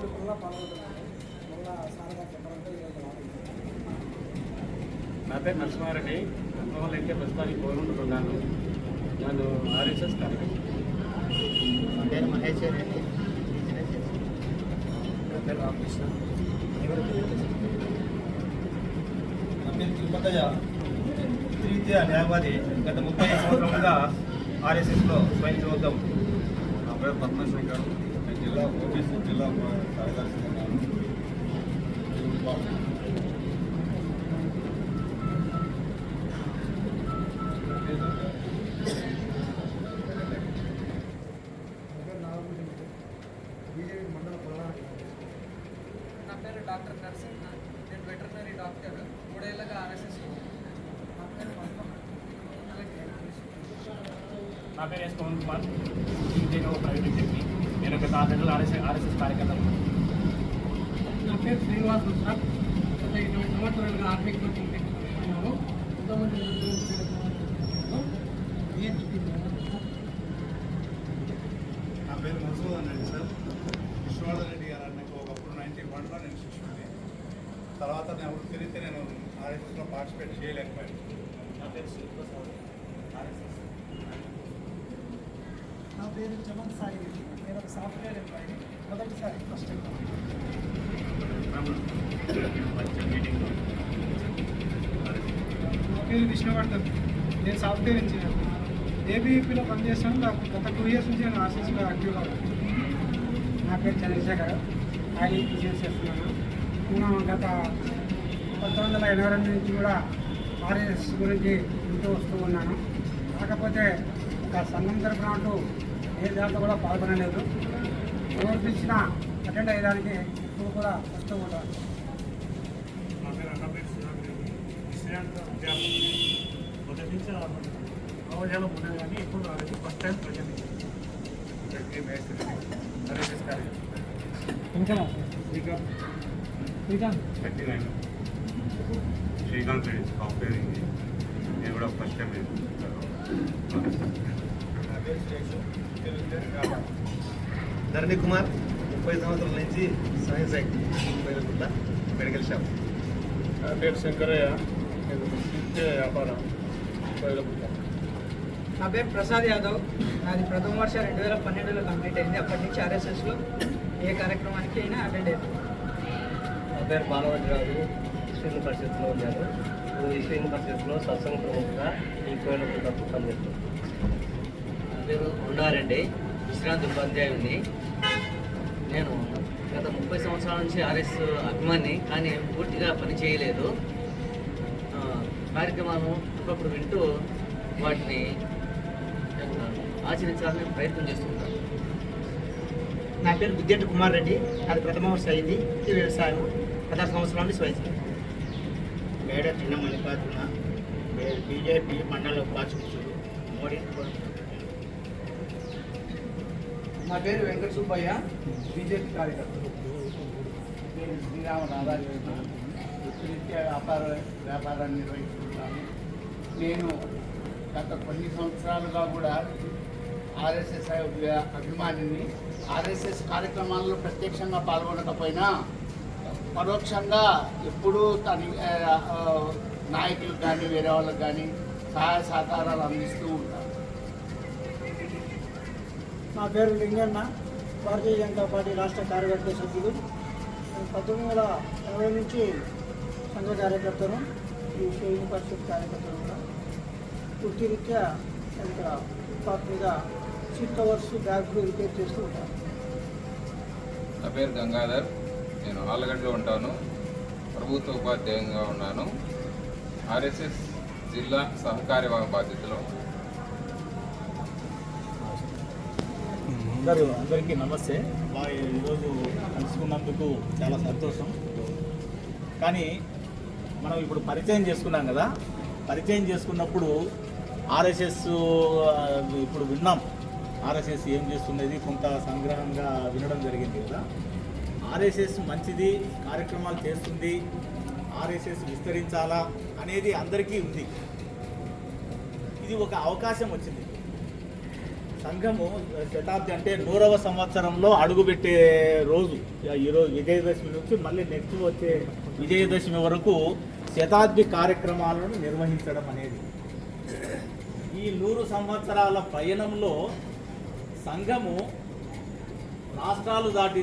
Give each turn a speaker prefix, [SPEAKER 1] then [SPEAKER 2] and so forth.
[SPEAKER 1] నా పేరు నరసింహారెడ్డి. అమ్మవాళ్ళు అయితే ప్రస్తుతానికి కోరుకుంటున్నాను నేను ఆర్ఎస్ఎస్ కార్యక్రమం.
[SPEAKER 2] నా పేరు మహేష్ రెడ్డి. బిజినెస్ చేస్తాను.
[SPEAKER 1] నా పేరు రామకృష్ణ.
[SPEAKER 3] నా పేరు తిరుపతయ్య వృత్తిరీత్యా న్యాయవాది గత ముప్పై సంవత్సరాలుగా ఆర్ఎస్ఎస్లో స్వయం చూద్దాం
[SPEAKER 4] నా పేరు పద్మశంకర్ నేను జిల్లా ఓబీసీ జిల్లా కార్యదర్శి ఉన్నాను
[SPEAKER 5] నా పేరు నాగభూషణ్ బీజేపీ మండల ప్రధాన
[SPEAKER 6] నా పేరు డాక్టర్ నరసింహ. నేను వెటర్నరీ డాక్టర్. మూడేళ్ళగా ఆర్ఎస్ఎస్
[SPEAKER 5] నా పేరు పద్మ
[SPEAKER 1] నా పేరు ఎస్ పవన్ కుమార్. నేను ఒక ప్రైవేట్ వ్యక్తి నెలలు ఆర్ఎస్ఎస్ ఆర్ఎస్ఎస్ కార్యకర్త
[SPEAKER 5] నా పేరు శ్రీనివాస్ మిశ్రా. గత ఇరవై సంవత్సరాలుగా ఆర్థిక కోచింగ్ ఉన్నాము ఎంతోమంది
[SPEAKER 4] నా పేరు మధుసూదన్ రెడ్డి సార్. విశ్వనాథన్ రెడ్డి గారు నాకు ఒకప్పుడు నైన్టీన్ వన్లో నేను శిష్యుడిని. తర్వాత నేను తిరిగితే నేను ఆర్ఎస్ఎస్లో పార్టిసిపేట్ చేయలేకపోయాను.
[SPEAKER 1] నా పేరు శివప్రసాద్ ఆర్ఎస్ఎస్.
[SPEAKER 5] నా పేరు చమన్ సాయి రెడ్డి నేను ఒక సాఫ్ట్వేర్ ఎంప్లాయీ మొదటిసారి ఫస్ట్ నా పేరు విష్ణువర్ధన్ నేను సాఫ్ట్వేర్ ఇంజనీర్ ఏబీఈపీలో పనిచేస్తాను నాకు గత టూ ఇయర్స్ నుంచి నేను ఆర్సీసీలో యాక్టివ్గా నా పేరు చంద్రశేఖర్. ఆయిల్ బిజినెస్ చేస్తున్నాను నేను గత పంతొమ్మిది వందల ఎనభై రెండు నుంచి కూడా ఆర్ఎస్ గురించి వింటూ వస్తూ ఉన్నాను. కాకపోతే ఒక సంఘం తరఫున అంటూ ఏ దాంట్లో కూడా పాల్గొనలేదు ఎవరు పిలిచినా అటెండ్ అయ్యడానికి ఇప్పుడు కూడా వస్తూ ఉంటాను
[SPEAKER 4] నా పేరు అన్నపేట శ్రీరామ్ విద్యార్థి మొదటి నుంచి నవోజాలం ఉన్నది కానీ ఇప్పుడు అది ఫస్ట్ టైం ప్రజెంట్ ఆర్ఎస్ఎస్ కార్యక్రమం
[SPEAKER 5] ఇంకా ఇంకా
[SPEAKER 7] thirty nine Srikanth Reddy software engineer నేను కూడా ఫస్ట్ టైం
[SPEAKER 3] నా పేరు సురేష్ ధరణి కుమార్ ముప్పై సంవత్సరాల నుంచి సైన్స్ బయలుగుట్ట మెడికల్ షాప్.
[SPEAKER 4] నా పేరు శంకరయ్య. నేను వ్యాపారం
[SPEAKER 6] నా పేరు ప్రసాద్ యాదవ్. నాది ప్రథమ వర్ష రెండు వేల పన్నెండులో కంప్లీట్ అయింది. అప్పటి నుంచి ఆర్ఎస్ఎస్లో ఏ కార్యక్రమానికి అయినా అటెండ్ అయ్యాను.
[SPEAKER 2] నా పేరు బాలవతిరాజు. విశ్వ పరిషత్లో ఉన్నాను. ఇప్పుడు విశ్వ పరిషత్లో సత్సంగ ప్రముఖగా ఈ కోయిలకుంటకు పనిచేస్తాను. నా పేరు ఉండారెడ్డి విశ్రాంతి ఉపాధ్యాయుడిని. నేను గత ముప్పై సంవత్సరాల నుంచి ఆర్ఎస్ అభిమాని కానీ పూర్తిగా పని చేయలేదు. ఆ, కార్యక్రమాలను అప్పుడప్పుడు వింటూ వాటిని ఆచరించాలని ప్రయత్నం చేస్తుంటాను.
[SPEAKER 8] నా పేరు బుద్ధెట్టి కుమార్ రెడ్డి. అది ప్రథమ వర్ష అయింది ఇది వ్యవసాయం. పదహారు సంవత్సరాల నుంచి వయసు మేడ చిన్న మల్లికార్జున బీజేపీ మండల ఉపాధ్యక్షుడు మోడీ.
[SPEAKER 6] నా పేరు వెంకట సుబ్బయ్య బీజేపీ కార్యకర్త
[SPEAKER 9] శ్రీరామ రాధాకృష్ణ వృత్తిరీత్యా వ్యాపార వ్యాపారాన్ని నిర్వహిస్తున్నాను నేను గత కొన్ని సంవత్సరాలుగా కూడా ఆర్ఎస్ఎస్ అభిమానిని ఆర్ఎస్ఎస్ కార్యక్రమాల్లో ప్రత్యక్షంగా పాల్గొనకపోయినా పరోక్షంగా ఎప్పుడూ తన నాయకులకు కానీ వేరే వాళ్ళకి కానీ సహాయ సహకారాలు అందిస్తూ
[SPEAKER 5] నా పేరు లింగన్న భారతీయ జనతా పార్టీ రాష్ట్ర కార్యవర్గ సభ్యుడు పంతొమ్మిది వందల ఎనభై నుంచి సంఘ కార్యకర్తను ఈ షేయింగ్ పరిషత్ కార్యకర్తలు కూడా వృత్తిరీత్యా ఇక్కడ ఫుట్పాత్ మీద సీట్ కవర్స్ బ్యాగ్లు రిపేర్ చేస్తూ ఉంటాను
[SPEAKER 10] నా పేరు గంగాధర్. నేను ఆలగడ్డలో ఉంటాను. ప్రభుత్వ ఉపాధ్యాయంగా ఉన్నాను. ఆర్ఎస్ఎస్ జిల్లా సహకార్య బాధ్యతలో
[SPEAKER 3] అందరూ అందరికీ నమస్తే. మా ఈరోజు కలుసుకున్నందుకు చాలా సంతోషం. కానీ మనం ఇప్పుడు పరిచయం చేసుకున్నాం కదా. పరిచయం చేసుకున్నప్పుడు ఆర్ఎస్ఎస్ ఇప్పుడు విన్నాం. ఆర్ఎస్ఎస్ ఏం చేస్తున్నది కొంత సంగ్రహంగా వినడం జరిగింది కదా. ఆర్ఎస్ఎస్ మంచిది కార్యక్రమాలు చేస్తుంది ఆర్ఎస్ఎస్ విస్తరించాలా అనేది అందరికీ ఉంది. ఇది ఒక అవకాశం వచ్చింది. సంఘము శతాబ్ది అంటే నూరవ సంవత్సరంలో అడుగుపెట్టే రోజు. ఈరోజు విజయదశమి నుంచి మళ్ళీ నెక్స్ట్ వచ్చే విజయదశమి వరకు శతాబ్ది కార్యక్రమాలను నిర్వహించడం అనేది. ఈ నూరు సంవత్సరాల పయనంలో సంఘము రాష్ట్రాలు దాటి